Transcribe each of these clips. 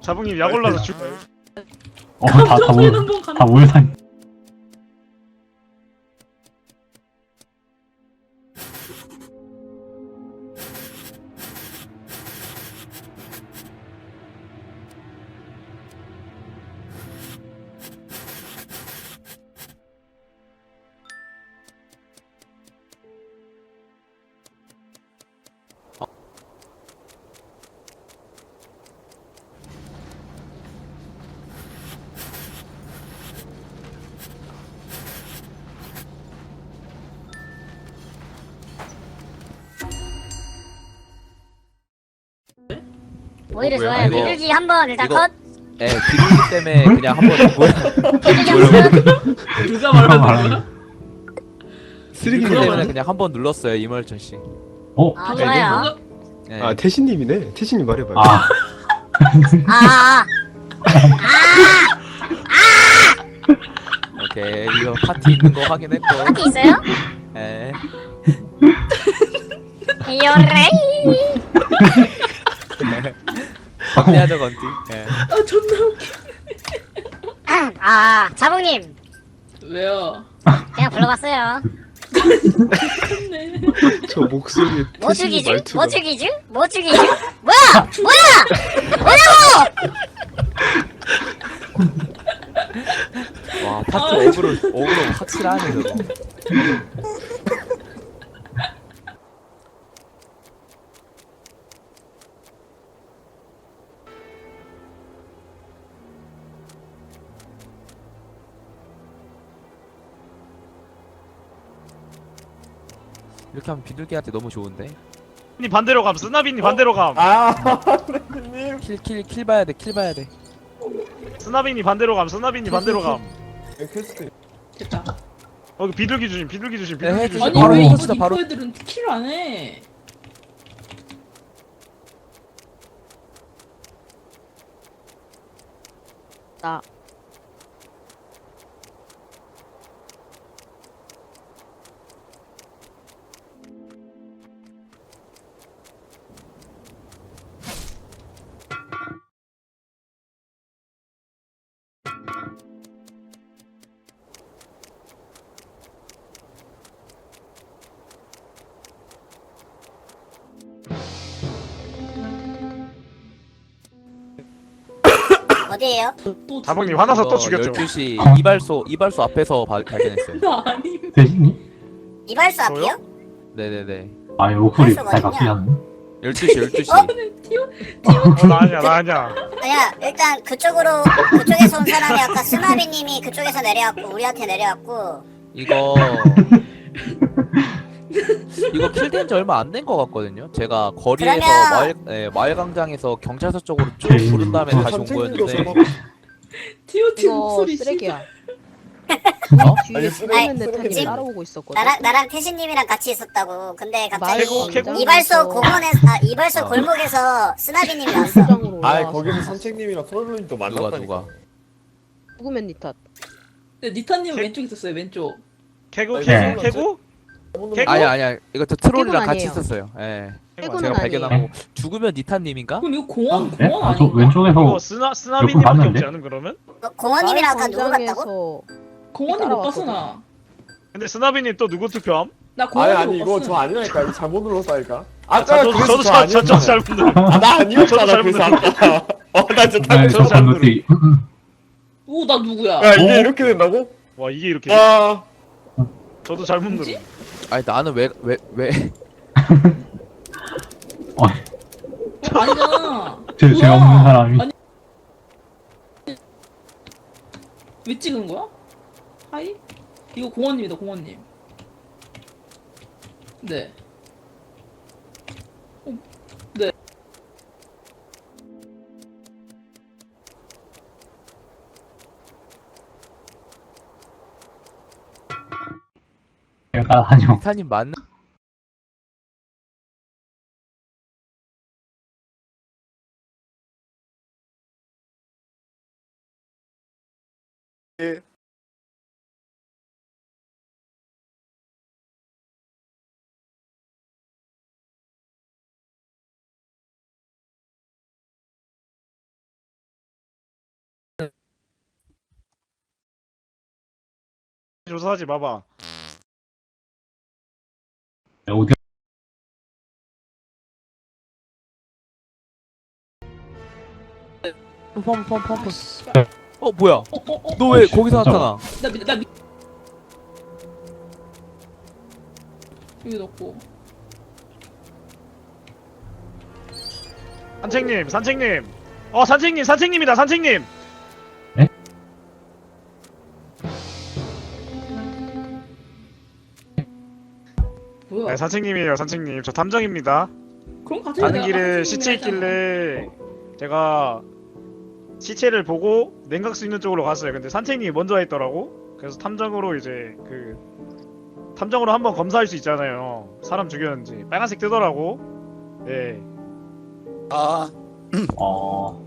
자봉님 약 올라서 죽. 어다다 울, 다 울산 오히려 좋아요. 이거- 비둘기 한번 일단 이거- 컷. 예, 비둘기 때문에 그냥 한번 뭐야? 비둘기 한번 누가 말하는 거야? 비둘기 누가 때문에 그냥 한번 눌렀어요 이멀전 씨. 어? 아 좋아요. 예. 아 태신님이네. 태신님 말해봐요. 아, 아, 오케이 이거 파티 있는 거 확인했고. 파티 있어요? 예. 요레이. 건디하죠 건디. 예. 아 존나 웃겨. 아, 자봉님 왜요? 그냥 불러봤어요. 네. 저 목소리 뭐? 말투가. 뭐 죽이지? 뭐 죽이지? 뭐야? 뭐야? 뭐냐고? 와 파티 어그로 어그로 확실하네 저거. 이렇게 하면 비둘기한테 너무 좋은데. 니 반대로 감. 스나비님 반대로 감. 킬킬 킬 봐야 돼. 킬 봐야 돼. 스나비님 반대로 감. 스나비님 반대로 감. 됐다. 거기 비둘기 주심. 비둘기 주심. 네, 비둘기 해주세요. 주심. 아니 바로 왜 이거 니코 바로- 애들은 킬안 해? 나 어디에요? 또 자봉님 화나서 또 이거 죽였죠. 12시 이발소 이발소 앞에서 바, 발견했어요. 나 아니. 대신이? 이발소 앞이요? 네네네. 아, 이 목소리 잘 않네? 12시 12시. 어, 나 아니야. 나 아니야. 아니야 일단 그쪽으로 그쪽에서 온 사람이 아까 스나비님이 그쪽에서 내려왔고 우리한테 내려왔고 이거 이거 킬된 지 얼마 안 된 것 같거든요. 제가 거리에서 그러면- 마을 예, 마을광장에서 경찰서 쪽으로 쭉. 부른 다음에 어, 다시 온 거였는데 티오티 이거 목소리 쓰레기야. 어? 뒤에 쓰레기는 듯하게 지금 따라오고 있었거든. 나랑 나랑 태신님이랑 같이 있었다고 근데 갑자기 개구, 개구. 이발소 공원에서 아 이발소 어. 골목에서 스나비님이 왔어 장으로 아 올라와서 거기서 산책님이랑 소울님도 누가 만났다니까 누가 죽으면 니 탓. 네, 니타님 개- 왼쪽 있었어요 왼쪽. 개구 네. 개구 개구. 개구? 아니야 아니야 이거 저 트롤이랑 같이 아니에요. 있었어요. 예. 제가 아니에요. 발견하고 죽으면 니타님인가? 그럼 이거 공원 네? 공원 아, 저 아닌가? 왼쪽에서 이거 스나 스나비님밖에 봤는데? 없지 않은 그러면? 어, 공원님이랑 아까 누구 갔다고? 광장에서 공원이 못 봤어. 나. 근데 스나비님 또 누구 투표함? 나 아니 공원이 아니 못 이거 봤어. 저 아니라니까 이거 잘못 눌렀다니까 아, 아까 저도 그래서 저도 저 저, 저, 저 아니었잖아 잘못 눌렀. 아, 나 아니었잖아 저도 그래서 잘못 아까 어나 진짜 네, 딱저저잘 건너뛰기. 오나 누구야? 야 이게 어? 이렇게 된다고? 와 이게 이렇게. 와 저도 잘못 뭐지? 아니 나는 왜 왜왜 어, 어, 아니잖아. 제, 뭐야? 없는 사람이. 아니, 왜 찍은 거야? 하이? 이거 공원님이다 공원님. 네. 그러니까 아니요. 사님 맞나? 예. 조사하지 마봐. 야, 어디 펌, 펌, 펌, 펌. 어, 뭐야? 어, 어, 어. 너왜 어, 씨, 거기서 진짜. 나타나? 나, 미- 나, 미... 여기 넣고. 산책님, 산책님. 어, 산책님, 산책님이다, 산책님. 뭐야? 네, 산책님이에요, 산책님. 저 탐정입니다. 그럼 같은 가는 길에 시체 있길래 제가 시체를 보고 냉각수 있는 쪽으로 갔어요. 근데 산책님이 먼저 했더라고. 그래서 탐정으로 이제 그 탐정으로 한번 검사할 수 있잖아요. 사람 죽였는지 빨간색 뜨더라고. 네, 아 어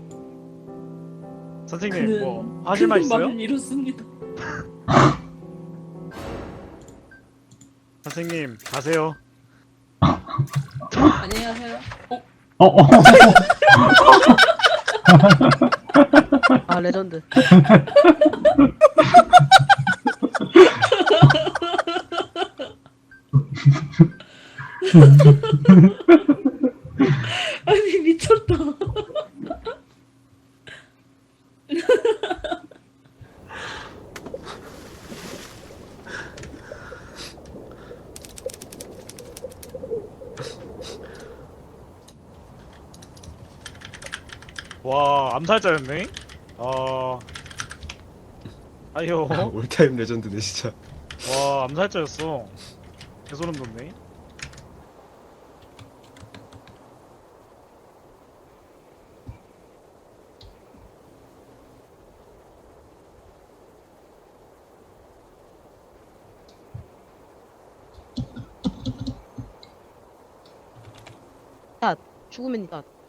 선생님 뭐 하실 말 있어요? 말을 이렇습니다. 선생님 가세요. 안녕히 가세요. 어? 어, 어, 아 레전드. 아니 미쳤다. 와 암살자였네. 아 아유 올타임 레전드네 진짜. 와 암살자였어. 개소름 돋네. 죽으면 니탓.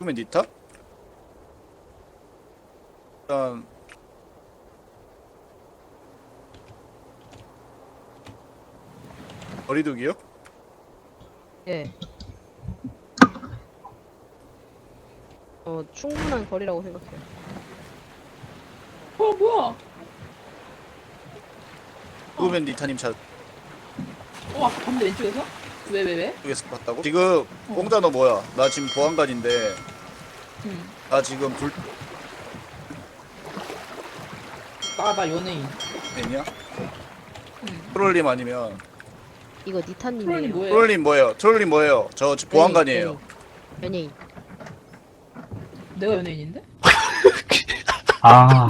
그러면 니 탓? 일단 거리두기요? 예. 어 충분한 거리라고 생각해요. 어 뭐야? 그러면 니타님 차어 아까 봤는데 왼쪽에서? 왜 왜 왜? 쪽에서 봤다고? 지금 공자 너 뭐야? 나 지금 보안관인데 응. 나 지금 불 나나 연예인. 됐냐? 응. 트롤님 아니면 이거 프로님 니타님이에요. 뭐예요? 트롤님 뭐예요? 트롤님 뭐예요? 저 보안관이에요. 연예인. 내가 연예인인데? 아,